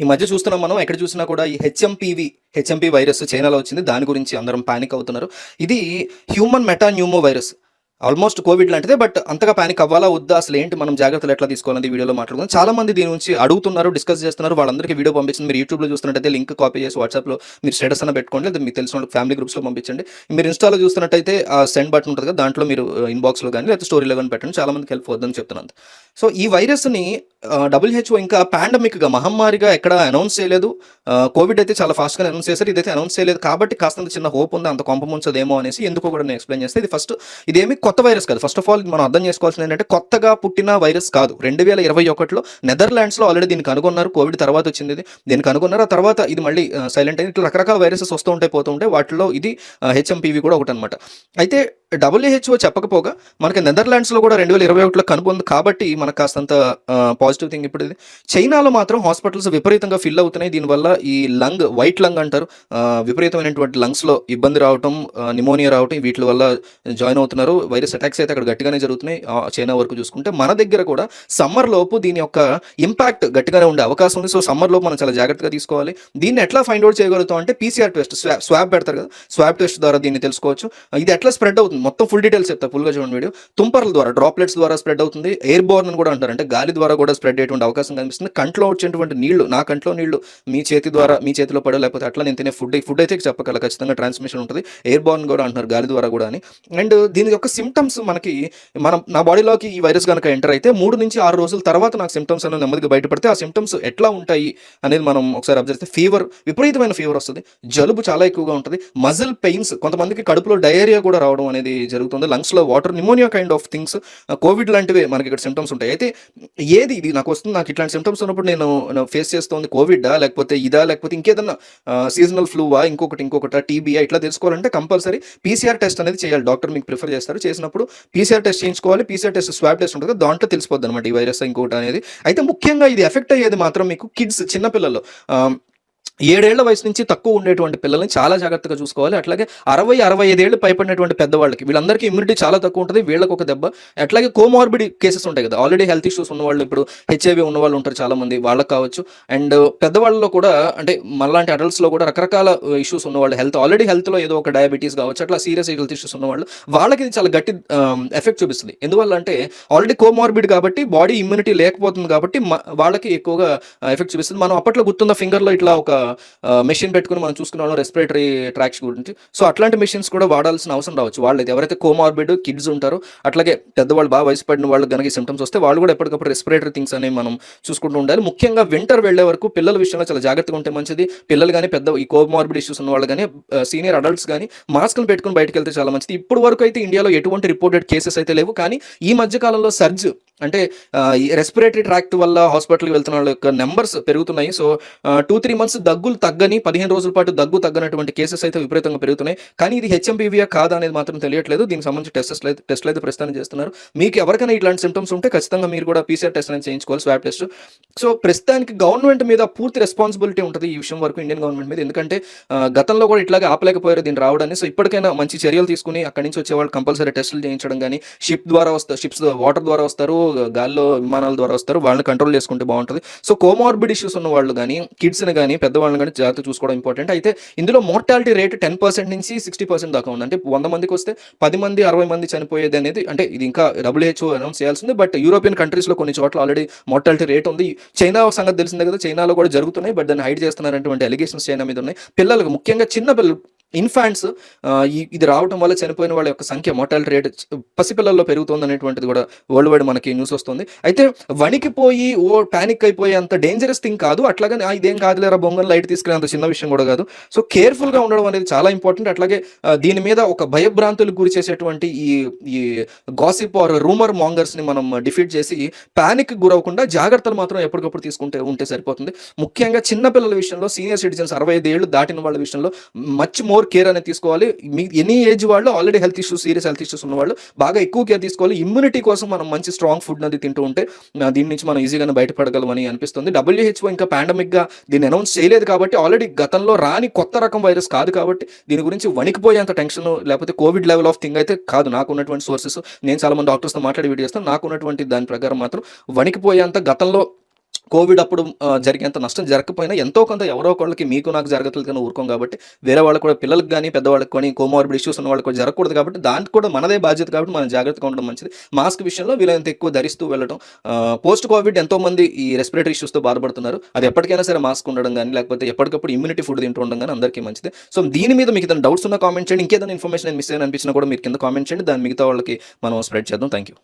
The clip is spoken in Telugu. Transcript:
ఈ మధ్య చూస్తున్నాం మనం ఎక్కడ చూసినా కూడా ఈ హెచ్ఎంపీవి హెచ్ఎంపీ వైరస్ చైనాలో వచ్చింది. దాని గురించి అందరం పానిక్ అవుతున్నారు. ఇది human metapneumovirus almost Covid లాంటిదే బట్ అంతగా పానిక్ అవ్వాలా వద్దా అసలు ఏంటి మనం జాగ్రత్తలు ఎట్లా తీసుకోవాలని వీడియోలో మాట్లాడుకుందాం. చాలా మంది దీని నుంచి అడుగుతున్నారు డిస్కస్ చేస్తున్నారు. వాళ్ళందరికీ వీడియో పంపించింది మీరు యూట్యూబ్లో చూస్తున్నట్టయితే లింక్ కాపీ చేసి వాట్సాప్లో మీరు స్టేటస్ అన్న పెట్టుకోండి. లేదా మీకు తెలిసిన వాళ్ళకి ఫ్యామిలీ గ్రూప్స్లో పంపించండి. మీరు ఇన్స్టాలో చూస్తున్నట్టయితే ఆ సెండ్ బటన్ ఉంటుంది కదా దాంట్లో మీరు uh, ఇన్బాక్స్లో కానీ లేదా స్టోరీలో కానీ పెట్టండి. చాలా మందికి హెల్ప్ అవుతుందని చెప్తున్నాను. సో ఈ వైరస్ని డబ్ల్యూహెచ్ఓ ఇంకా పాండమిక్గా మహమ్మారిగా ఎక్కడ అనౌన్స్ చేయలేదు. కోవిడ్ అయితే చాలా ఫాస్ట్గా అనౌన్స్ చేశారు. ఇదైతే అనౌన్స్ చేయలేదు. కాబట్టి కాస్తంత చిన్న హోప్ ఉంది. అంత కొంప ముంచదేమో అనేసి ఎందుకో కూడా నేను ఎక్స్ప్లెయిన్ చేస్తే ఇది ఫస్ట్ ఇదేమి కొత్త వైరస్ కాదు. ఫస్ట్ ఆఫ్ ఆల్ మనం అర్థం చేసుకోవాల్సింది ఏంటంటే కొత్తగా పుట్టిన వైరస్ కాదు. రెండు వేల ఇరవై ఒకటిలో నెదర్లాండ్స్లో ఆల్రెడీ దీన్ని కనుగొన్నారు. కోవిడ్ తర్వాత వచ్చింది ఇది. దీన్ని కనుగొన్నారు. ఆ తర్వాత ఇది మళ్ళీ సైలెంట్ అయింది. ఇట్లా రకరకాల వైరసెస్ వస్తూ ఉంటాయి పోతూ ఉంటాయి. వాటిలో ఇది హెచ్ఎంపీవి కూడా ఒకటి అనమాట అయితే డబ్ల్యూహెచ్ఓ చెప్పకపోగా మనకి నెదర్లాండ్స్లో కూడా రెండు వేల ఇరవై ఒకటిలో కనుగొంది కాబట్టి మనకు కాస్తంత పాజిటివ్ థింగ్ ఇప్పుడు ఇది. చైనాలో మాత్రం హాస్పిటల్స్ విపరీతంగా ఫిల్ అవుతున్నాయి. దీనివల్ల ఈ లంగ్ వైట్ లంగ్ అంటారు విపరీతమైనటువంటి లంగ్స్లో ఇబ్బంది రావటం నిమోనియా రావటం వీటి వల్ల జాయిన్ అవుతున్నారు. వైరస్ అటాక్స్ అయితే అక్కడ గట్టిగానే జరుగుతున్నాయి. చైనా వరకు చూసుకుంటే మన దగ్గర కూడా సమ్మర్ లోపు దీని యొక్క ఇంపాక్ట్ గట్టిగానే ఉండే అవకాశం ఉంది. సో సమ్మర్ లోపు మనం చాలా జాగ్రత్తగా తీసుకోవాలి. దీన్ని ఎట్లా ఫైండ్ అవుట్ చేయగలుగుతాం అంటే పీసీఆర్ టెస్ట్ స్వాబ్ పెడతారు కదా. స్వాబ్ టెస్ట్ ద్వారా దీన్ని తెలుసుకోవచ్చు. ఇది ఎట్లా స్ప్రెడ్ అవుతుంది? మొత్తం ఫుల్ డీటెయిల్స్ చెప్తా ఫుల్గా చూడండి వీడియో. తుంపర్ల ద్వారా డ్రాప్లెట్స్ ద్వారా స్ప్రెడ్ అవుతుంది. ఎయిర్ బోర్న్ అని కూడా అంటారు అంటే గాలి ద్వారా కూడా స్ప్రెడ్ అయ్యేటువంటి అవకాశం కనిపిస్తుంది. కంట్లో వచ్చేటువంటి నీళ్ళు నా కంట్లో నీళ్ళు మీ చేతి ద్వారా మీ చేతిలో పడో లేకపోతే అట్లా నేను తినే ఫుడ్ ఫుడ్ అయితే చెప్పగల ఖచ్చితంగా ట్రాన్స్మిషన్ ఉంటుంది. ఎయిర్ బోర్న్ కూడా అంటున్నారు గాలి ద్వారా కూడా అని. అండ్ దీని యొక్క సిమ్టమ్స్ మనకి మనం నా బాడీలోకి ఈ వైరస్ కనుక ఎంటర్ అయితే మూడు నుంచి ఆరు రోజుల తర్వాత నాకు సిమ్టమ్స్ అనేది నెమ్మదిగా బయటపడితే ఆ సిమ్టమ్స్ ఎట్లా ఉంటాయి అనేది మనం ఒకసారి అబ్జర్వ్ చేస్తే ఫీవర్ విపరీతమైన ఫీవర్ వస్తుంది. జలుబు చాలా ఎక్కువగా ఉంటుంది. మజిల్ పెయిన్స్ కొంతమందికి కడుపులో డయేరియా కూడా రావడం అనేది జరుగుతుంది లంగ్స్లో water pneumonia kind of things COVID లాంటివే మనకి ఇక్కడ సిమ్టమ్స్ ఉంటాయి. అయితే ఏది ఇది? నాకు వస్తుంది నాకు ఇట్లాంటి సిమ్టమ్స్ ఉన్నప్పుడు నేను ఫేస్ చేస్తుంది కోవిడా లేకపోతే ఇదా లేకపోతే ఇంకేదన్నా సీజనల్ ఫ్లూవా ఇంకొకటి ఇంకొకటి టీబీఆ ఇట్లా తెలుసుకోవాలంటే కంపల్సరీ పీసీఆర్ టెస్ట్ అనేది చేయాలి. డాక్టర్ మీకు ప్రిఫర్ చేస్తారు. చేసినప్పుడు పీసీఆర్ టెస్ట్ చేయించుకోవాలి. పీసీఆర్ టెస్ట్ స్వాబ్ టెస్ట్ ఉంటుంది దాంట్లో తెలిసిపోద్ది అనమాట ఈ వైరస్ ఇంకోటి అనేది. అయితే ముఖ్యంగా ఇది ఎఫెక్ట్ అయ్యేది మాత్రం మీకు కిడ్స్ చిన్నపిల్లలు ఏడేళ్ళ వయసు నుంచి తక్కువ ఉండేటువంటి పిల్లల్ని చాలా జాగ్రత్తగా చూసుకోవాలి. అట్లాగే అరవై అరవై ఐదేళ్ళు పైపడినటువంటి పెద్దవాళ్ళకి వీళ్ళందరికీ ఇమ్యూనిటీ చాలా తక్కువ ఉంటుంది. వీళ్ళకి ఒక దెబ్బ. అట్లాగే కోమార్బిడ్ కేసెస్ ఉంటాయి కదా. ఆల్రెడీ హెల్త్ ఇష్యూస్ ఉన్న వాళ్ళు ఇప్పుడు హెచ్ఐవి ఉన్నవాళ్ళు ఉంటారు చాలా మంది వాళ్ళకి కావచ్చు. అండ్ పెద్దవాళ్ళలో కూడా అంటే మళ్ళాంటి అడల్ట్స్లో కూడా రకరకాల ఇష్యూస్ ఉన్న వాళ్ళు హెల్త్ ఆల్రెడీ హెల్త్లో ఏదో ఒక డయాబెటీస్ కావచ్చు అట్లా సీరియస్ హెల్త్ ఇష్యూస్ ఉన్న వాళ్ళు వాళ్ళకి ఇది చాలా గట్టి ఎఫెక్ట్ చూపిస్తుంది. ఎందువల్ల అంటే ఆల్రెడీ కోమార్బిడ్ కాబట్టి బాడీ ఇమ్యూనిటీ లేకపోతుంది కాబట్టి వాళ్ళకి ఎక్కువగా ఎఫెక్ట్ చూపిస్తుంది. మనం అప్పట్లో గుర్తున్న ఫింగర్లో ఇట్లా ఒక మెషిన్ పెట్టుకుని మనం చూసుకున్నాం రెస్పిరేటరీ ట్రాక్స్ గురించి. సో అట్లాంటి మెషిన్స్ కూడా వాడాల్సిన అవసరం రావచ్చు. వాళ్ళైతే ఎవరైతే కోమార్బిడ్ కిడ్స్ ఉంటారో అట్లాగే పెద్దవాళ్ళు బాగా వయసు పడిన వాళ్ళు కనుక సిమ్టమ్స్ వస్తే వాళ్ళు కూడా ఎప్పటికప్పుడు రెస్పిరేటరీ థింగ్స్ అనేవి మనం చూసుకుంటూ ఉండాలి. ముఖ్యంగా వింటర్ వెళ్ళే వరకు పిల్లల విషయంలో చాలా జాగ్రత్తగా ఉంటే మంచిది. పిల్లలు కానీ పెద్ద ఈ కోమార్బిడ్ ఇష్యూస్ ఉన్న వాళ్ళు కానీ సీనియర్ అడల్ట్స్ కానీ మాస్క్లు పెట్టుకుని బయటకు వెళ్తే చాలా మంచిది. ఇప్పుడు వరకు అయితే ఇండియాలో ఎటువంటి రిపోర్టెడ్ కేసెస్ అయితే లేవు. కానీ ఈ మధ్య కాలంలో సర్జ్ అంటే రెస్పిరేటరీ ట్రాక్ట్ వల్ల హాస్పిటల్కి వెళ్తున్న వాళ్ళ యొక్క నెంబర్స్ పెరుగుతున్నాయి. సో టూ త్రీ మంత్స్ దగ్గులు తగ్గని పదిహేను రోజుల పాటు దగ్గు తగ్గనటువంటి కేసెస్ అయితే విపరీతంగా పెరుగుతున్నాయి. కానీ ఇది హెచ్ఎంపీవీఆ కాదా అనేది మాత్రం తెలియట్లేదు. దీనికి సంబంధించి టెస్టెస్ టెస్ట్లు అయితే ప్రస్తుతం చేస్తున్నారు. మీకు ఎవరికైనా ఇట్లాంటి సిమ్టమ్స్ ఉంటే ఖచ్చితంగా మీరు కూడా పీసీఆర్ టెస్ట్ అనేది చేయించుకోవాలి స్వాబ్ టెస్ట్ సో ప్రస్తుతానికి గవర్నమెంట్ మీద పూర్తి రెస్పాన్సిబిలిటీ ఉంటుంది ఈ విషయం వరకు ఇండియన్ గవర్నమెంట్ మీద. ఎందుకంటే గతంలో కూడా ఇట్లాగే ఆపలేకపోయారు దీన్ని రావడాన్ని. సో ఇప్పటికైనా మంచి చర్యలు తీసుకుని అక్కడి నుంచి వచ్చే వాళ్ళు కంపల్సరీ టెస్టులు చేయించడం కానీ షిప్ ద్వారా వస్తారు షిప్స్ వాటర్ ద్వారా వస్తారు గాల్లో విమానాల ద్వారా వస్తారు వాళ్ళని కంట్రోల్ చేసుకుంటే బాగుంటుంది. సో కోమార్బిడ్ ఇష్యూస్ ఉన్న వాళ్ళు కానీ కిడ్స్ని కానీ పెద్దవాళ్ళని కానీ జాగ్రత్త చూసుకోవడం ఇంపార్టెంట్ అయితే ఇందులో మోర్టాలిటీ రేట్ టెన్ పర్సెంట్ నుంచి సిక్స్టీ పర్సెంట్ దాకా ఉంది. అంటే వంద మందికి వస్తే పది మంది అరవై మంది చనిపోయేది అనేది అంటే ఇది ఇంకా డబ్ల్యూహెచ్ఓ అనౌన్స్ చేయాల్సింది. బట్ యూరోపియన్ కంట్రీస్లో కొన్ని చోట్ల ఆల్రెడీ మోర్టాలిటీ రేట్ ఉంది. చైనా సంగతి తెలిసిందే కదా చైనాలో కూడా జరుగుతున్నాయి. బట్ దాన్ని హైడ్ చేస్తున్నారటువంటి ఎలిగేషన్స్ చైనా మీద ఉన్నాయి. పిల్లలకు ముఖ్యంగా చిన్న పిల్లలు ఇన్ఫాంట్స్ ఇది రావడం వల్ల చనిపోయిన వాళ్ళ యొక్క సంఖ్య మోటాలిటీ రేట్ పసిపిల్లల్లో పెరుగుతుంది అనేటువంటిది కూడా వరల్డ్ వైడ్ మనకి న్యూస్ వస్తుంది. అయితే వణికిపోయి ఓ పానిక్ అయిపోయి అంత డేంజరస్ థింగ్ కాదు అట్లాగే ఇదేం కాదులేరా బొంగని లైట్ తీసుకునే అంత చిన్న విషయం కూడా కాదు. సో కేర్ఫుల్గా ఉండడం అనేది చాలా ఇంపార్టెంట్ అట్లాగే దీని మీద ఒక భయభ్రాంతులకు గురి చేసేటువంటి ఈ ఈ గాసిప్ ఆర్ రూమర్ మాంగర్స్ని మనం డిఫీట్ చేసి పానిక్ గురవకుండా జాగ్రత్తలు మాత్రం ఎప్పటికప్పుడు తీసుకుంటే ఉంటే సరిపోతుంది. ముఖ్యంగా చిన్న పిల్లల విషయంలో సీనియర్ సిటిజన్స్ అరవై ఐదు ఏళ్ళు దాటిన వాళ్ళ విషయంలో మచ్ మోర్ కేర్ అనేది తీసుకోవాలి. మీ ఎనీ ఏజ్ వాళ్ళు already health issues serious health issues ఉన్న వాళ్ళు బాగా ఎక్కువ కేర్ తీసుకోవాలి. ఇమ్యూనిటీ కోసం మనం మంచి స్ట్రాంగ్ ఫుడ్ అది తింటూ ఉంటే దీని నుంచి మనం ఈజీగానే బయటపడగలమని అనిపిస్తుంది. డబ్ల్యూహెచ్ఓ ఇంకా పాండమిక్గా దీన్ని అనౌన్స్ చేయలేదు కాబట్టి ఆల్రెడీ గతంలో రాని కొత్త రకం వైరస్ కాదు కాబట్టి దీని గురించి వణికిపోయేంత టెన్షన్ లేకపోతే కోవిడ్ లెవెల్ ఆఫ్ థింగ్ అయితే కాదు. నాకు ఉన్నటువంటి సోర్సెస్ నేను చాలా మంది డాక్టర్స్తో మాట్లాడి వీడియో చేస్తాను నాకు ఉన్నటువంటి దాని ప్రకారం మాత్రం వణికిపోయేంత గతంలో కోవిడ్ అప్పుడు జరిగేంత నష్టం జరగకపోయినా ఎంతో కొంత ఎవరో ఒకళ్ళకి మీకు నాకు జరగట్లేదు కానీ ఊరుకోం కాబట్టి వేరే వాళ్ళకి కూడా పిల్లలకు కానీ పెద్దవాళ్ళకి కానీ కోమార్బిడ్ ఇష్యూస్ ఉన్న వాళ్ళకి కూడా జరగకూడదు కాబట్టి దానికి కూడా మనదే బాధ్యత కాబట్టి మనం జాగ్రత్తగా ఉండడం మంచిది. మాస్క్ విషయంలో వీలైనంత ఎక్కువ ధరిస్తూ వెళ్ళడం పోస్ట్ కోవిడ్ ఎంతో మంది ఈ రెస్పిరేటరీ ఇష్యూస్తో బాధపడుతున్నారు. అది ఎప్పటికైనా సరే మాస్క్ ఉండడం కానీ లేకపోతే ఎప్పటికప్పుడు ఇమ్యూనిటీ ఫుడ్ తింటూ ఉండడం కానీ అందరికీ మంచిది. సో దీని మీద మీకు ఏదైనా డౌట్స్ ఉన్న కామెంట్ చేయండి. ఇంకేదైనా ఇన్ఫర్మేషన్ మిస్ అయిన అనిపించినా కూడా మీరు కింద కామెంట్ చేయండి. దాని మిగతా వాళ్ళకి మనం స్ప్రెడ్ చేద్దాం. Thank you